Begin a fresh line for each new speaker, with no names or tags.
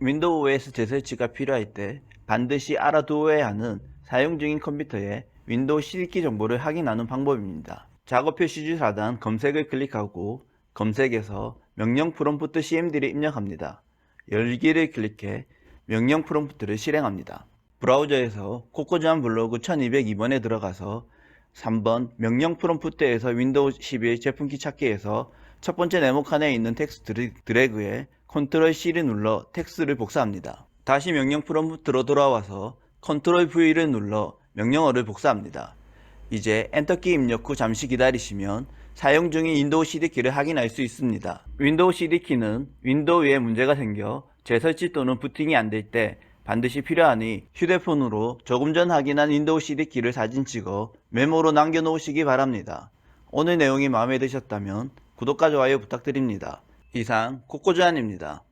윈도우 OS 재설치가 필요할 때 반드시 알아두어야 하는 사용 중인 컴퓨터의 윈도우 CD키 정보를 확인하는 방법입니다. 작업 표시주 하단 검색을 클릭하고 검색에서 명령 프롬프트 cmd를 입력합니다. 열기를 클릭해 명령 프롬프트를 실행합니다. 브라우저에서 코코즈한 블로그 1202번에 들어가서 3번 명령 프롬프트에서 윈도우 11 제품키 찾기에서 첫 번째 네모 칸에 있는 텍스트를 드래그해 컨트롤 C를 눌러 텍스트를 복사합니다. 다시 명령 프롬프트로 돌아와서 컨트롤 V를 눌러 명령어를 복사합니다. 이제 엔터키 입력 후 잠시 기다리시면 사용 중인 윈도우 CD키를 확인할 수 있습니다. 윈도우 CD키는 윈도우에 문제가 생겨 재설치 또는 부팅이 안 될 때 반드시 필요하니 휴대폰으로 조금 전 확인한 윈도우 CD키를 사진 찍어 메모로 남겨놓으시기 바랍니다. 오늘 내용이 마음에 드셨다면 구독과 좋아요 부탁드립니다. 이상 코코주안입니다.